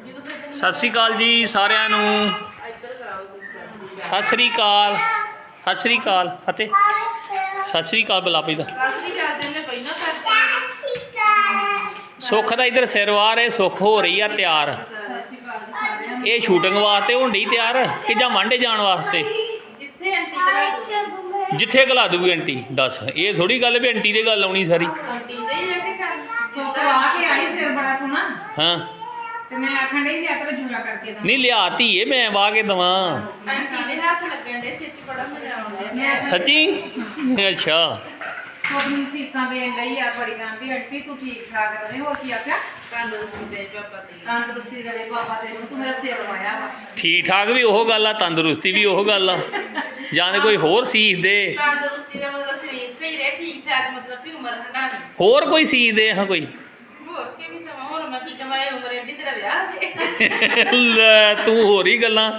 ਸਤਿ ਸ੍ਰੀ ਅਕਾਲ ਜੀ ਸਾਰਿਆਂ ਨੂੰ। ਸਤਿ ਸ੍ਰੀ ਅਕਾਲ। ਸਤਿ ਸ੍ਰੀ ਅਕਾਲ। ਅਤੇ ਸਤਿ ਸ੍ਰੀ ਅਕਾਲ ਦਾ। ਤੈਨੂੰ ਪਹਿਲਾਂ ਕਰ ਸੁੱਖ ਦਾ ਇਧਰ ਸਿਰਵਾਰ ਹੈ ਸੁੱਖ ਹੋ ਰਹੀ ਆ ਤਿਆਰ। ਇਹ ਸ਼ੂਟਿੰਗ ਵਾਸਤੇ ਹੁੰਦੀ ਤਿਆਰ ਕਿ ਜਾਂ ਵਾਂਡੇ ਜਾਣ ਵਾਸਤੇ? ਜਿੱਥੇ ਘਲਾ ਦੂਗੀ ਆਂਟੀ ਦੱਸ। ਇਹ ਥੋੜੀ ਗੱਲ ਵੀ ਆਂਟੀ ਦੇ ਗੱਲ ਆਉਣੀ ਸਾਰੀ। ਆਂਟੀ ਦੇ ਹੀ ਆ ਕਿ ਕਰ ਸੁੱਖ ਆ ਕੇ ਆਈ ਸਿਰ ਬੜਾ ਸੋਹਣਾ। ਹਾਂ। ਤੇ ਮੈਂ ਆਖਣ ਡਈ ਲਿਆ ਤੇਰਾ ਜੂੜਾ ਕਰਕੇ ਦਾ ਨਹੀਂ ਲਿਆ ਧੀਏ ਮੈਂ ਵਾਹ ਕੇ ਦਵਾਂ। ਆਂਟੀ ਦੇ ਹੱਥ ਲੱਗਣ ਦੇ ਸਿਰ 'ਚ ਬੜਾ ਮਜ਼ਾ ਆਉਂਦਾ। ਮੈਂ ਆਖਣ ਸੱਚੀ? ਅੱਛਾ। ਸੁੱਖ ਨੂੰ ਸੀਸਾਂ ਦੇਣ ਗਈ ਆ ਬੜੀ ਗਾਂਦੀ ਆਂਟੀ ਤੂੰ ਠੀਕ ਠਾਕ ਰਹੇ ਹੋ ਕੀ ਆਖਿਆ? ਤੰਦਰੁਸਤੀ ਦੇ ਪਾਪਾ ਤੇ। ਤੰਦਰੁਸਤੀ ਦੇ ਬਾਬਾ ਤੈਨੂੰ ਤੂੰ ਮੇਰਾ ਸਿਰ ਵਾਇਆ ਵਾ। ਠੀਕ ਠਾਕ ਵੀ ਉਹ ਗੱਲ ਆ ਤੰਦਰੁਸਤੀ ਵੀ ਉਹ ਗੱਲ ਆ। ਜਾਂ ਤੇ ਕੋਈ ਹੋਰ ਸੀਸ ਦੇ। ਤੰਦਰੁਸਤੀ ਦਾ ਮਤਲਬ ਸਰੀਰ ਸਹੀ ਰਹੇ ਠੀਕ ਠਾਕ ਮਤਲਬ ਵੀ ਉਮਰ ਹੰਡਾਵੀ ਹੋਰ ਕੋਈ ਸੀਸ ਦੇ ਹਾਂ ਕੋਈ। ਹੋਰ ਕੀ ਵੀ ਤਾਂ ਹੋਰ ਮੈਂ ਕੀ ਕਮਾਏ ਉਮਰ ਐਡੀ ਤੇਰਾ ਵਿਆਹ ਹੋ ਜੇ। ਲੈ ਤੂੰ ਹੋਰ ਹੀ ਗੱਲਾਂ।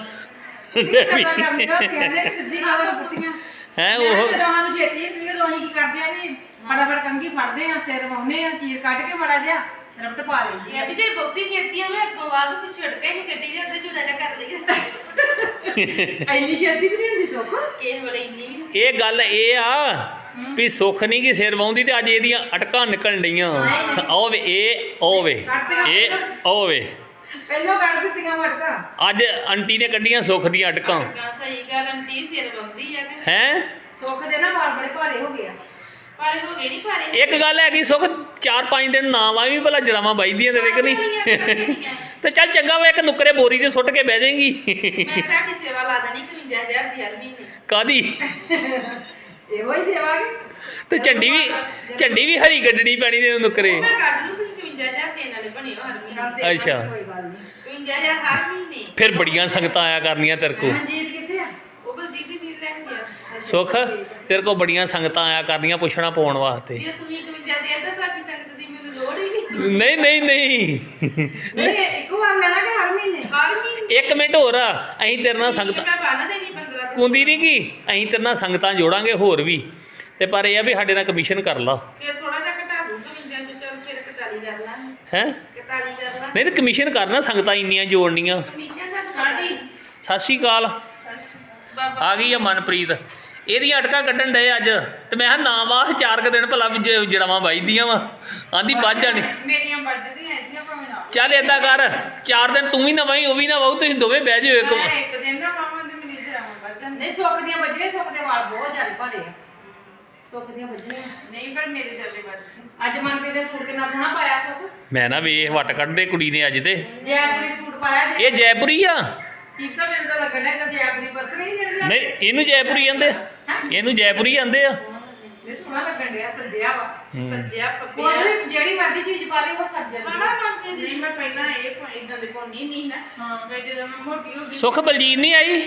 ਹੈ ਉਹ ਜਦੋਂ ਸਾਨੂੰ ਛੇਤੀ ਵੀ ਲੋਹੀ ਕੀ ਕਰਦੇ ਆ ਵੀ ਫਟਾਫਟ ਕੰਗੀ ਫੜਦੇ ਆ ਸਿਰ ਵਾਉਨੇ ਆ ਚੀਰ ਕੱਢ ਕੇ ਬੜਾ ਜਿਹਾ ਰਪਟ ਪਾ ਲੈਂਦੀ ਇਹ ਵੀ ਜੇ ਬਹੁਤੀ ਛੇਤੀ ਹੋਵੇ ਅੱਗੋਂ ਬਾਅਦ ਕੁਛ ਛੜਕਾ ਹੀ ਨਹੀਂ ਕੱਢੀ ਜਾਂਦੇ ਜੁੜਾ ਜਾ ਕਰ ਲਈਏ। ਆ ਇੰਨੀ ਛੇਤੀ ਵੀ ਨਹੀਂ ਹੁੰਦੀ ਸੁੱਖ? ਕਿਸੇ ਵੇਲੇ ਇੰਨੀ ਵੀ ਨਹੀਂ। ਇਹ ਗੱਲ ਇਹ ਆ ਵੀ ਸੁੱਖ ਨਹੀਂ ਕਿ ਸਿਰ ਵਾਉਂਦੀ ਤੇ ਅੱਜ ਇਹਦੀਆਂ ਅਟਕਾਂ ਨਿਕਲਣ ਡਈਆਂ। ਆਓ ਵੇ ਇਹ ਆਓ ਵੇ ਇਹ ਆਓ ਵੇ। ਪਹਿਲਾਂ ਕੱਢ ਦਿੱਤੀਆਂ ਵਟਕਾ ਅੱਜ ਆਂਟੀ ਨੇ ਕੱਢੀਆਂ ਸੁੱਖ ਦੀਆਂ ਅਟਕਾਂ। ਸਹੀ ਗੱਲ ਆਂਟੀ ਸਿਰ ਬੰਦੀ ਆ ਕਿ। ਹੈ? ਸੁੱਖ ਦੇ ਨਾ ਵਾਲ ਬੜੇ ਭਾਰੇ ਹੋ ਗਏ ਆ। ਪਰ ਹੋ ਗਏ ਨਹੀਂ ਪਾਰੇ ਇੱਕ ਗੱਲ ਹੈਗੀ ਸੁੱਖ 4-5 ਦਿਨ ਨਾ ਵਾ ਵੀ ਭਲਾ ਜਰਾਵਾਂ ਵੱਜਦੀਆਂ ਤੇਰੇ ਕਿ ਨਹੀਂ ਤੇ ਚੱਲ ਚੰਗਾ ਵਾ ਇੱਕ ਨੁਕਰੇ ਬੋਰੀ ਤੇ ਸੁੱਟ ਕੇ ਬਹਿ ਜਾਏਗੀ। ਮੈਂ ਤੁਹਾਡੀ ਸੇਵਾ ਲਾ ਦੇਣੀ 51000 ਦੀ ਹਰ ਮਹੀਨੇ। ਕਾਦੀ ਇਹੋ ਹੀ ਸੇਵਾ ਕਿ ਤੇ ਝੰਡੀ ਵੀ ਝੰਡੀ ਵੀ ਹਰੀ ਗੱਡਣੀ ਪੈਣੀ ਤੇ ਨੁਕਰੇ। ਮੈਂ ਕੱਢ ਲੂ ਤੁਸੀਂ 51000 ਦੇ ਨਾਲ ਬਣੇ ਹੋ ਹਰ ਮਹੀਨੇ। ਅੱਛਾ। ਕੋਈ ਗੱਲ ਨਹੀਂ। 51000 ਹਰ ਮਹੀਨੇ। ਫਿਰ ਬੜੀਆਂ ਸੰਗਤਾਂ ਆਇਆ ਕਰਨੀਆਂ ਤੇਰੇ ਕੋ ਮਨਜੀਤ ਕਿੱਥੇ ਆ? ਉਹ ਬਲਜੀਤ ਦੀ ਨੀਲ ਲੈਣ ਗਿਆ। ਸੁੱਖ ਤੇਰੇ ਕੋ ਬੜੀਆਂ ਸੰਗਤਾਂ ਆਇਆ ਕਰਨੀਆਂ ਪੁੱਛਣਾ ਪਾਉਣ ਵਾਸਤੇ। ਜੇ ਤੁਸੀਂ 51000 ਦਾ ਬਾਕੀ ਸੰਗਤ ਦੀ ਮੈਨੂੰ ਲੋੜ ਹੀ ਨਹੀਂ। ਨਹੀਂ ਨਹੀਂ ਨਹੀਂ। ਨਹੀਂ ਇੱਕੋ ਵਾਰ ਲੈਣਾ ਕਿ ਹਰ ਮਹੀਨੇ? ਹਰ ਮਹੀਨੇ। ਇੱਕ ਮਿੰਟ ਹੋਰ ਆ ਅਸੀਂ ਤੇਰੇ ਨਾਲ ਸੰਗਤ ਮੈਂ ਬਾਨਾ ਦੇਣੀ 15 ਦਿਨ ਕੁੰਦੀ ਨਹੀਂ ਕੀ ਅਸੀਂ ਤੇਰੇ ਨਾਲ ਸੰਗਤਾਂ ਜੋੜਾਂਗੇ ਹੋਰ ਵੀ। ਤੇ ਪਰ ਇਹ ਆ ਵੀ ਸਾਡੇ ਨਾਲ ਕਮਿਸ਼ਨ ਕਰ ਲਾ। ਫਿਰ ਥੋੜਾ ਜਿਹਾ ਘਟਾ ਦੂੰ 55 ਚ ਚੱਲ ਫਿਰ 41 ਕਰ ਲਾਂਗੇ। ਹੈ? 41 ਕਰ ਲਾਂਗੇ। ਨਹੀਂ ਤੇ ਕਮਿਸ਼ਨ ਕਰਨਾ ਸੰਗਤਾਂ ਇੰਨੀਆਂ ਜੋੜਨੀਆਂ। ਕਮਿਸ਼ਨ ਦਾ। ਸਾਡੀ ਸਤਿ ਸ਼੍ਰੀ ਅਕਾਲ। ਆ ਗਈ ਆ ਮਨਪ੍ਰੀਤ। ਇਹਦੀਆਂ ਅਟਕਾਂ ਕੱਢਣ ਡਏ ਅੱਜ। ਤੇ ਮੈਂ ਕਿਹਾ ਨਾ ਵਾਹ ਚਾਰ ਕੁ ਦਿਨ ਭਲਾ ਜੜਾਵਾਂ ਵੱਜਦੀਆਂ ਵਾ। ਆਂਦੀ ਵੱਜ ਜਾਣੀ। ਮੇਰੀਆਂ ਵੱਜਦੀਆਂ ਇਹਦੀਆਂ ਭਾਵੇਂ ਨਾ ਚੱਲ ਏਦਾਂ ਕਰ ਚਾਰ ਦਿਨ ਤੂੰ ਵੀ ਨਾ ਵਾਈ ਉਹ ਵੀ ਨਾ ਵਾਹੂ ਤੁਸੀਂ ਦੋਵੇਂ ਬਹਿ ਜਾਓ ਇੱਕ ਇੱਕ ਦਿਨ ਨਾ ਮਾਵਾਂ ਦੇ ਮੇਰੇ ਜਰਾਵਾਂ ਵੱਜਣ ਨਹੀਂ ਸੁੱਖ ਦੀਆਂ ਵੱਜਣੇ ਸੁੱਖ ਦੇ ਵਾਲ ਬਹੁਤ ਜ਼ਿਆਦਾ ਭਾਰੇ ਆ। ਸੁੱਖ ਦੀਆਂ ਵੱਜਣੀਆਂ। ਨਹੀਂ ਪਰ ਮੇਰੇ ਜਲਦੀ ਵੱਜਦੇ ਅੱਜ ਮਨਪ੍ਰੀਤ ਦੇ ਸੂਟ ਕਿੰਨਾ ਸੋਹਣਾ ਪਾਇਆ ਸੁੱਖ ਮੈਂ ਨਾ ਵੇਖ ਵੱਟ ਕੱਢਦੇ ਕੁੜੀ ਨੇ ਅੱਜ ਤੇ। ਜੈਪੁਰੀ ਸੂਟ ਪਾਇਆ ਜੇ। ਇਹ ਜੈਪੁਰੀ ਆ? ਠੀਕ ਤਾਂ ਮੈਨੂੰ ਤਾਂ ਲੱਗਣ ਡਿਆ ਕਿ ਜੈਪੁਰੀ ਪਰਸ ਨਹੀਂ ਜਿਹੜੇ ਨਹੀਂ ਇਹਨੂੰ ਜੈਪੁਰੀ ਕਹਿੰਦੇ ਆ। ਇਹਨੂੰ ਜੈਪੁਰੀ ਕਹਿੰਦੇ ਆ। ਇਹ ਸੋਹਣਾ ਲੱਗਣ ਡਿਆ ਸੱਜਿਆ ਵਾ ਸੱਜਿਆ ਕੁਛ ਪੱਪਿਆ ਵੀ ਜਿਹੜੀ ਮਰਜ਼ੀ ਚੀਜ਼ ਪਾ ਲਈ ਉਹ ਸੱਜ ਜਾਂਦੀ ਬੜਾ ਆ। ਮਨ ਕੇ ਨਹੀਂ ਮੈਂ ਪਹਿਲਾਂ ਇਹ ਇਦਾਂ ਦੇ ਕੋਨੀ ਨਹੀਂ ਨਾ ਹਾਂ। ਫਿਰ ਜਦੋਂ ਮੈਂ ਮੋਟੀ ਹੋ ਗਈ ਸੁਖ ਬਲਜੀਤ ਨਹੀਂ ਆਈ?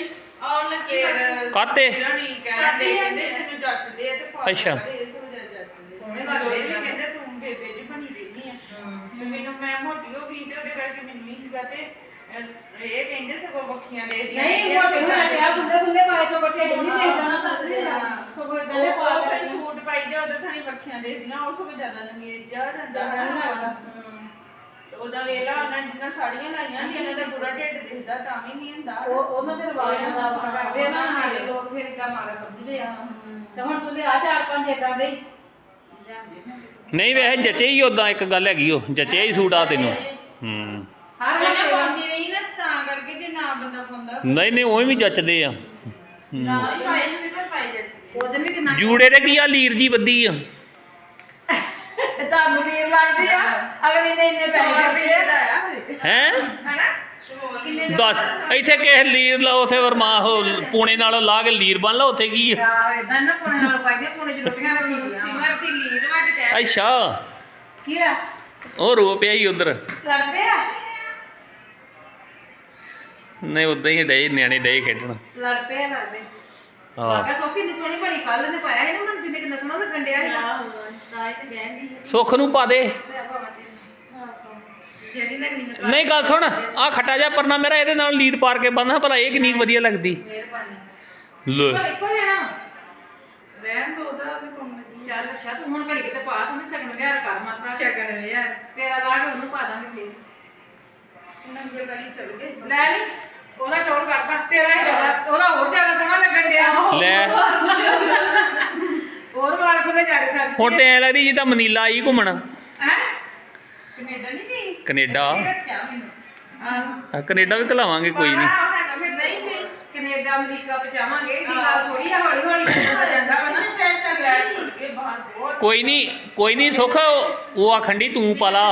ਆਉਣ ਲੱਗੇ ਬਸ। ਕਾਤੇ? ਇਹਨਾਂ ਨੇ ਕਹਿੰਦੇ ਸਾਡੇ ਕਹਿੰਦੇ ਤੈਨੂੰ ਜੱਟਦੇ ਆ ਤੇ ਪਾ ਅੱਛਾ। ਇਹ ਸੋ ਜੱਟਦੇ ਸੋਹਣੇ ਲੱਗਦੇ ਲੱਗਦੇ ਵੀ ਆ। ਕਹਿੰਦੇ ਤੂੰ ਬੇਬੇ ਜੀ ਬਣੀ ਰਹਿੰਦੀ ਆ। ਤੇ ਮੈਨੂੰ ਮੈਂ ਮੋਟੀ ਹੋ ਗਈ ਤੇ ਉਹਦੇ ਕਰਕੇ ਮੈਨੂੰ ਨਹੀਂ ਸੀਗਾ ਤੇ ਅਹ, ਇਹ ਕਹਿੰਦੇ ਸਗੋਂ ਬੱਖੀਆਂ ਦੇ ਦੀਆਂ ਨਹੀਂ ਮੋਟੇ ਹੋਇਆ ਤੇ ਆ ਬੁੱਲੇ ਬੁੱਲੇ ਪਾਏ ਸੋ ਬੱਟੇ ਨਹੀਂ ਦੇਖਦਾ ਸੋ ਕੋਈ ਗੱਲੇ ਪਾ ਉਹ ਕੇ ਫਿਰ ਸੂਟ ਪਾਈ ਜਾ ਉਹਦੇ ਥਾਣੀ ਬੱਖੀਆਂ ਦੇ ਦੀਆਂ ਉਹ ਸਗੋਂ ਜ਼ਿਆਦਾ ਨੰਗੇਜ ਜਾ ਜਾਂਦਾ ਹੈ ਤੇ ਉਹਦਾ ਵੇਲਾ ਉਹਨਾਂ ਨੇ ਜਿੰਨਾ ਸਾੜੀਆਂ ਲਾਈਆਂ ਹੁੰਦੀਆਂ ਇਹਨਾਂ ਦਾ ਪੂਰਾ ਢਿੱਡ ਦਿਖਦਾ ਤਾਂ ਵੀ ਨਹੀਂ ਹੁੰਦਾ। ਉਹ ਉਹਨਾਂ ਦੇ ਰਿਵਾਜ ਮੁਤਾਬਕ ਕਰਦੇ ਆ ਨਾ ਹਾਲੇ ਲੋਕ ਫਿਰ ਇਦਾਂ ਮਾਰਾ ਸਮਝਦੇ ਆ। ਤੇ ਹੁਣ ਤੂੰ ਲਿਆ ਚਾਰ ਪੰਜ ਇਦਾਂ ਦੇ ਹੀ। ਜਾਂਦੇ ਨੇ ਨਹੀਂ ਵੈਸੇ ਜਚੇ ਹੀ ਉਦਾਂ ਇੱਕ ਗੱਲ ਹੈਗੀ ਉਹ ਜਚੇ ਹੀ ਸੂਟ ਆ ਤੈਨੂੰ। ਹੂੰ। ਹਰ ਹਫ਼ਤੇ ਪਾਉਂਦੀ ਰਹੀ ਨਾ ਤਾਂ ਕਰਕੇ ਜੇ ਨਾ ਬੰਦਾ ਪਾਉਂਦਾ। ਨਹੀਂ ਨਹੀਂ ਉਹ ਵੀ ਜੱਚਦੇ ਆ। ਨਾ ਨਹੀਂ ਪਾਈ ਵੀ ਕਿੰਨਾ ਜੂੜੇ ਤੇ ਕੀ ਆ ਲੀਰ ਜੀ ਬੱਦੀ ਆ। ਤੁਹਾਨੂੰ ਨੀਰ ਲੱਗਦੀ ਆ। ਅਗਲੇ ਨੇ ਇੰਨੇ ਪੈਸੇ ਖਰਚੇ ਆ। ਹੈ? ਹੈਨਾ? ਕਿੰਨੇ ਦੱਸ ਇੱਥੇ ਕਿਸੇ ਲੀਰ ਲਾ ਉਥੇ ਵਰਮਾ ਉਹ ਪੂਣੇ ਨਾਲੋਂ ਲਾ ਕੇ ਲੀਰ ਬਣ ਲਾ ਉੱਥੇ ਕੀ ਆ? ਆ ਇਦਾਂ ਨਾ ਪੁਣੇ ਨਾਲ ਪਾਈਦੇ ਪੁਣੇ ਚ ਰੋਟੀਆਂ ਰੱਖੀਆਂ ਸਿਮਰ ਦੀ ਲੀਰ ਵੱਟ ਕੇ ਅੱਛਾ। ਕੀ ਆ? ਉਹ ਰੋ ਪਿਆ ਹੀ ਉਧਰ। ਲੜਦੇ ਆ? ਨਹੀਂ ਉਦਾਂ ਹੀ ਡੇ ਨਿਆਣੇ ਡੇ ਖੇਡਣ। ਲੜ ਪਏ ਆ ਲੜਦੇ। ਹਾਂ। ਆਗਾ ਸੋਫੀ ਨੀ ਸੋਹਣੀ ਬਣੀ ਕੱਲ ਨੇ ਪਾਇਆ ਸੀ ਨਾ ਮਨ ਜਿੰਨੇ ਕਿੰਨਾ ਸੋਹਣਾ ਲੱਗਣ ਡਿਆ ਸੀ ਨਾ ਸੁੱਖ ਨੂੰ ਪਾ ਦੇ। ਜਿਹੜੀ ਲੱਗਣੀ ਮੈਂ ਨਹੀਂ ਗੱਲ ਸੁਣ ਆ ਖੱਟਾ ਜਿਹਾ ਪਰਨਾ ਮੇਰਾ ਇਹਦੇ ਨਾਲ ਲੀਰ ਪਾਰ ਕੇ ਬੰਨ੍ਹਾ ਭਲਾ ਇਹ ਕਿੰਨੀ ਵਧੀਆ ਲੱਗਦੀ। ਮਿਹਰਬਾਨੀ ਲੈ। ਪਰ ਇੱਕੋ ਲੈਣਾ ਰਹਿਣ ਦੋ ਉਹਦਾ ਵੀ ਕੰਮ ਲੱਗੀ ਚੱਲ ਅੱਛਾ ਤੂੰ ਹੁਣ ਘੜੀ ਕਿਤੇ ਪਾ ਤੂੰ ਵੀ ਸਗਨ ਵਿਹਾਰ ਕਰ ਮਾਸਾ। ਸ਼ਗਨ ਯਾਰ ਤੇਰਾ ਲਾ ਕੇ ਉਹਨੂੰ ਪਾ ਦਾਂਗੇ ਫੇਰ। ਉਹਨਾਂ ਮੰਜੇ ਵਾਲੀ ਚੜ ਗਏ। ਲੈ ਲਈ ਉਹਦਾ ਚੌਲ ਕਰਦਾ ਤੇਰਾ ਹੀ ਜ਼ਿਆਦਾ ਉਹਦਾ ਹੋਰ ਜ਼ਿਆਦਾ ਸੋਹਣਾ ਲੱਗਣ ਡਿਆ। ਲੈ। ਹੋਰ ਵਾਲ ਕੋਲੇ ਜਾ ਰਹੇ ਸਾਡੇ ਹੁਣ ਤੇ ਐ ਲੱਗਦੀ ਜਿੱਦਾਂ ਮਨੀਲਾ ਆਈ ਘੁੰਮਣ। ਹੈ? ਕੈਨੇਡਾ ਨਹੀਂ ਸੀ ਕੈਨੇਡਾ। ਇਹ ਰੱਖਿਆ ਮੈਨੂੰ। ਆ, ਕੈਨੇਡਾ ਵੀ ਘਲਾਵਾਂਗੇ ਕੋਈ ਨਹੀਂ ਨਹੀਂ ਨਹੀਂ। ਕੈਨੇਡਾ ਅਮਰੀਕਾ ਪਹੁੰਚਾਵਾਂਗੇ। ਏਡੀ ਗੱਲ ਥੋੜੀ ਆ ਹੌਲੀ ਹੌਲੀ ਜਾਂਦਾ ਜਾਂਦਾ ਵਾ ਨਾ। ਅਸੀਂ ਪੈਸਾ ਗੈਸ ਕਰਾਈ ਸੁਣ ਕੇ ਬਾਹਰ ਬਹੁਤ ਕੋਈ ਨਹੀਂ ਕੋਈ ਨਹੀਂ ਸੁੱਖ ਉਹ ਆਖੰਡੀ ਤੂੰ ਪਾ ਲਾ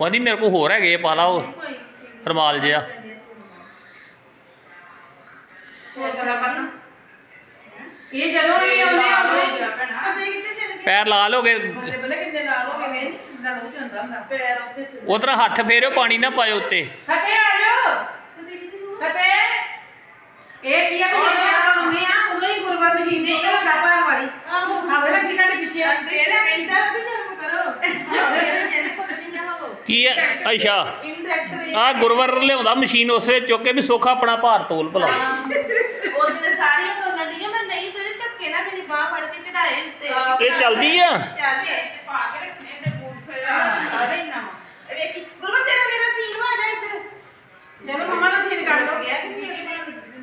ਉਹਦੀ ਮੇਰੇ ਕੋਲ ਹੋਰ ਹੈਗੇ ਪਾ ਲਾ ਉਹ। ਰਮਾਲ ਜਿਆ ਹੋਰ ਕਰਾ ਪਤਾ? ਇਹ ਜਦੋਂ ਹੀ ਆਉਂਦੇ ਆਉਂਦੇ ਚਲ ਗਏ? ਪੈਰ ਲਾਲ ਹੋ ਗਏ ਬੱਲੇ ਬੱਲੇ ਕਿੰਨੇ ਲਾਲ ਹੋ ਗਏ ਵੇ ਨਾ ਲੋ ਚ ਹੁੰਦਾ ਹੁੰਦਾ। ਪੈਰ ਉੱਥੇ ਤੇ ਉਹ ਤਰ੍ਹਾਂ ਹੱਥ ਫੇਰਿਓ ਪਾਣੀ ਨਾ ਪਾਇਓ ਉੱਤੇ। ਫਤੇ ਆ ਜਾਓ। ਕਦੇ ਕਿਤੇ ਨੂੰ ਫਤੇ ਇਹ ਕੀ ਆ ਵੀ ਜਦੋਂ ਆਪਾਂ ਆਉਂਦੇ ਆ ਉਦੋਂ ਹੀ ਗੁਰਵਰ ਮਸ਼ੀਨ ਕੇ ਹੁੰਦਾ ਭਾਰ ਵਾਲੀ। ਆਹੋ। ਆਵੇ ਨਾ ਕਿਹਨਾਂ ਦੇ ਪਿੱਛੇ। ਅੰਦਰ ਕਹਿੰਦਾ ਵੀ ਸ਼ਰਮ ਕਰੋ। ਪਤਾ ਹੋ ਕੀ ਹੈ ਅੱਛਾ। Indirect way. ਆ ਗੁਰਵਰ ਲਿਆਉਂਦਾ ਮਸ਼ੀਨ ਉਸ ਵੇਲੇ ਚੁੱਕ ਕੇ ਵੀ ਸੁੱਖ ਆਪਣਾ ਭਾਰ ਤੋਲ ਭਲਾ ਉਹ ਦਿਨ ਸਾਰੀਆਂ ਤੋਂ ਲੰਡੀਆਂ ਮੈਂ ਨਹੀਂ ਤੇ ਧੱਕੇ ਨਾ ਮੇਰੀ ਉੱਤੇ ਇਹ ਚੱਲਦੀ ਆ? ਚੱਲ ਤੇ ਪਾ ਕੇ ਰੱਖਣੇ ਤੇ ਬੂਟ ਫਿਰ ਸਾਰੇ ਹੀ। ਨਵਾਂ ਵੇਖੀ ਗੁਰਮਤ ਤੇਰਾ ਮੇਰਾ ਸੀਨ ਆ ਜਾ ਇੱਧਰ। ਚਲੋ ਮੰਮਾ ਨਾਲ ਸੀਨ ਕਰ ਲਓ। ਗਿਆ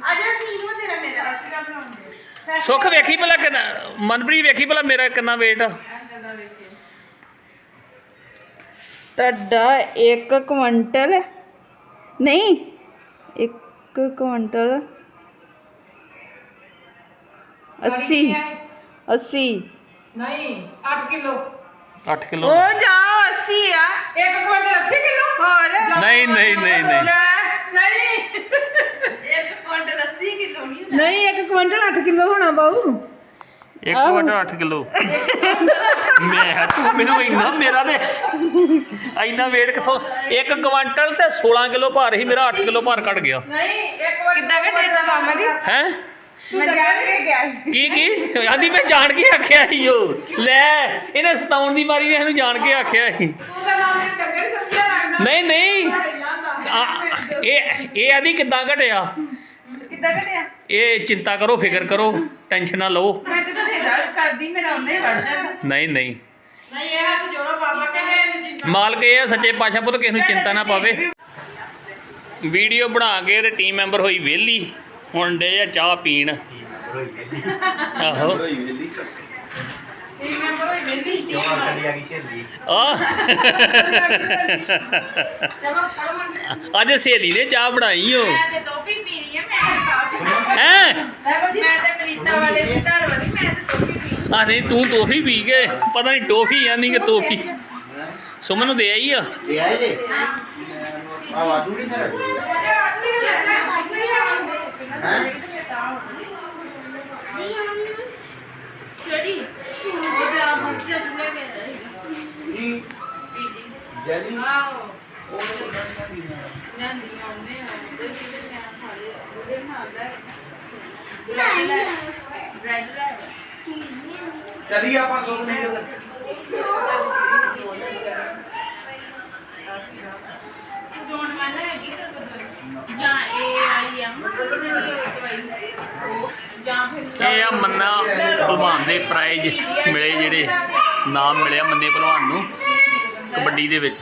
ਆ ਜਾ ਸੀਨ ਵਾ ਤੇਰਾ ਮੇਰਾ। ਦਾ ਬਣਾਉਂਦੇ ਸੁੱਖ ਵੇਖੀ ਭਲਾ ਕਿੰਨਾ ਮਨਪ੍ਰੀਤ ਵੇਖੀ ਭਲਾ ਮੇਰਾ ਕਿੰਨਾ weight ਆ? ਦਾ ਤੁਹਾਡਾ 1 ਕੁਇੰਟਲ ਨਹੀਂ 1 ਕੁਇੰਟਲ 80 80 ਨਹੀਂ 8 ਕਿਲੋ। 8 ਕਿਲੋ। ਉਹ ਜਾਓ 80 ਆ। ਇੱਕ ਕੁਇੰਟਲ 80 ਕਿਲੋ। ਹੋਰ। ਨਹੀਂ ਨਹੀਂ ਨਹੀਂ ਨਹੀਂ। ਨਹੀਂ। ਇੱਕ ਕੁਇੰਟਲ 80 ਕਿਲੋ ਨਹੀਂ। ਨਹੀਂ 1 ਕੁਇੰਟਲ 8 ਕਿਲੋ ਹੋਣਾ ਬਾਊ। ਇੱਕ ਵਾਟ 8 ਕਿਲੋ। ਮੈਂ ਤੂੰ ਮੈਨੂੰ ਇੰਨਾ ਮੇਰਾ ਤੇ ਇੰਨਾ weight ਕਿਥੋਂ ਇੱਕ ਕੁਆਂਟਲ ਤੇ 16 ਕਿਲੋ ਭਾਰ ਸੀ ਮੇਰਾ 8 ਕਿਲੋ ਭਾਰ ਘਟ ਗਿਆ। ਨਹੀਂ ਇੱਕ ਵਾਰ ਕਿੱਦਾਂ ਦਾ ਮਾਮਾ ਜੀ? ਹੈ? ਮੈਂ ਜਾਣ ਕੇ ਗਿਆ ਸੀ। ਕੀ ਕੀ? ਆਂਦੀ ਮੈਂ ਜਾਣ ਕੇ ਆਖਿਆ ਸੀ ਉਹ। ਲੈ ਇਹਨੇ ਸਤਾਉਣ ਦੀ ਮਾਰੀ ਨੇ ਇਹਨੂੰ ਜਾਣ ਕੇ ਆਖਿਆ ਸੀ। ਤੂੰ ਤਾਂ ਨਾਮ ਦੇ ਡੰਗਰ ਸਮਝਿਆ ਲੱਗਦਾ ਨਹੀਂ ਨਹੀਂ। ਆ, ਇਹ ਇਹ ਆਦੀ ਕਿੱਦਾਂ ਘਟਿਆ? ਕਿੱਦਾਂ ਘਟਿਆ? ਇਹ ਚਿੰਤਾ ਕਰੋ ਫਿਕਰ ਕਰੋ ਟੈਨਸ਼ਨ ਨਾ ਲਓ ਮੈਂ ਤੇ ਬਥੇਰਾ ਕਰਦੀ ਮੇਰਾ ਉਹਨੇ ਹੀ ਵੜ ਜਾਂਦਾ। ਨਹੀਂ ਨਹੀਂ। ਨਹੀਂ ਇਹ ਹੱਥ ਜੋੜੋ ਬਾਬਾ ਕਹਿੰਦੇ ਇਹਨੂੰ ਚਿੰਤਾ ਮਾਲਕ ਇਹ ਆ ਸੱਚੇ ਪਾਤਸ਼ਾਹ ਪੁੱਤ ਕਿਸੇ ਨੂੰ ਚਿੰਤਾ ਨਾ ਪਾਵੇ। ਵੀਡੀਓ ਬਣਾ ਕੇ ਤੇ ਟੀਮ ਮੈਂਬਰ ਹੋਈ ਵਿਹਲੀ। ਹੁਣ ਡੇ ਆ ਚਾਹ ਪੀਣ। ਆਹੋ। ਇਹ ਆ। ਚਲੋ ਅੱਜ ਸਹੇਲੀ ਨੇ ਚਾਹ ਬਣਾਈ ਓ। ਮੈਂ ਤੇ ਟੋਪੀ ਪੀਣੀ ਆ ਮੈਂ ਤਾਂ ਚਾਹ ਹੈ? ਲੈ ਜੀ ਮੈਂ ਤੇ ਪ੍ਰੀਤਾ ਵਾਲੇ ਦੀ ਧਰ ਵਾਲੀ ਮੈਂ ਤੇ ਟੋਪੀ ਪੀਣੀ ਆ ਨਹੀਂ ਤੂੰ ਟੋਫੀ ਪੀ ਕੇ ਪਤਾ ਨਹੀਂ ਟੋਫੀ ਆਂਦੀ ਕਿ ਟੋਫੀ। ਸੁਮਨ ਨੂੰ ਦੇ ਆਈ ਆ? ਇਹ ਆਏ ਜੇ? ਆ ਵਾਦੂ ਨਹੀਂ ਫਿਰ ਹੈ ਕਿਹੜੀ ਉਹਦੇ ਆ ਮੁੱਠ ਚੱਲ ਨਹੀਂ ਆਉਂਦੇ ਉਹਦੇ ਵੀ ਤੇ ਸਾਰੇ ਉਹਦੇ ਨਾਲ ਲੈ ਬ੍ਰੈਡ ਲੈ ਬ੍ਰੈਡ ਲੈ ਚਲੀ ਆਪਾਂ ਸੁੱਕ ਨਹੀਂ ਕਰ ਜੋਨ ਵਾਲਾ ਹੈਗੀ ਤਾਂ ਕਦੋਂ ਜਾਂ ਇਹ ਇਹ ਆ ਮੰਨਾ ਭਲਵਾਨ ਦੇ ਪ੍ਰਾਈਜ਼ ਮਿਲੇ ਜਿਹੜੇ ਨਾਮ ਮਿਲਿਆ ਮੰਨੇ ਭਲਵਾਨ ਨੂੰ ਕਬੱਡੀ ਦੇ ਵਿੱਚ।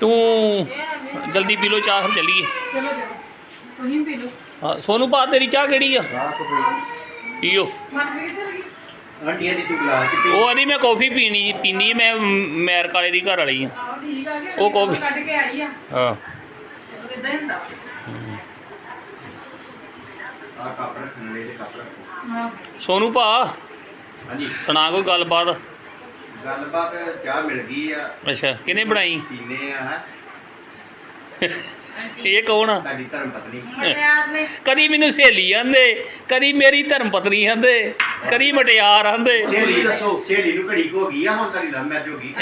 ਤੂੰ ਜਲਦੀ ਪੀ ਲੋ ਚਾਹ ਫਿਰ ਚੱਲੀਏ। ਪੀ ਹਾਂ, ਸੋਨੂੰ ਪਾ ਤੇਰੀ ਚਾਹ ਕਿਹੜੀ ਆ? ਪੀਓ। ਆਂਟੀਆਂ ਦੀ ਤੂੰ ਗਲਾਸ ਚ ਪੀ। ਉਹ ਆਦੀ ਮੈਂ ਕਾਫੀ ਪੀਣੀ ਪੀਣੀ ਹੈ, ਮੈਂ ਮੈਰ ਕਾਲੇ ਦੀ ਘਰ ਵਾਲੀ ਆ। ਠੀਕ ਉਹ ਕੌਫੀ- ਕੱਢ ਕੇ ਆਈ ਆ। ਹਾਂ। ਚਲੋ ਇਦਾਂ ਹੀ ਹੁੰਦਾ। ਆ ਕੱਪ ਰੱਖਣ ਵਾਲੇ ਦੇ ਕੱਪ ਰੱਖੋ। ਹਾਂ। ਸੋਨੂੰ ਭਾ ਹਾਂਜੀ। ਸੁਣਾ ਕੋਈ ਗੱਲਬਾਤ? ਗੱਲਬਾਤ ਚਾਹ ਮਿਲ ਗਈ ਆ। ਅੱਛਾ ਕਿਹਨੇ ਬਣਾਈ? ਪੀਨੇ ਆ ਹੈਂ। ਇਹ ਕੌਣ ਆ? ਤੁਹਾਡੀ ਧਰਮ ਪਤਨੀ। ਮਟਿਆਰ ਨੇ। ਕਦੀ ਮੈਨੂੰ ਸਹੇਲੀ ਆਂਦੇ ਕਦੀ ਮੇਰੀ ਧਰਮ ਪਤਨੀ ਆਂਦੇ ਕਦੀ ਮਟਿਆਰ ਆਂਦੇ। ਸਹੇਲੀ ਦੱਸੋ ਸਹੇਲੀ ਨੂੰ ਘੜੀ ਕੁ ਹੋ ਗਈ ਆ ਹੁਣ ਤੁਹਾਡੀ ਲੰਮ ਗਈ।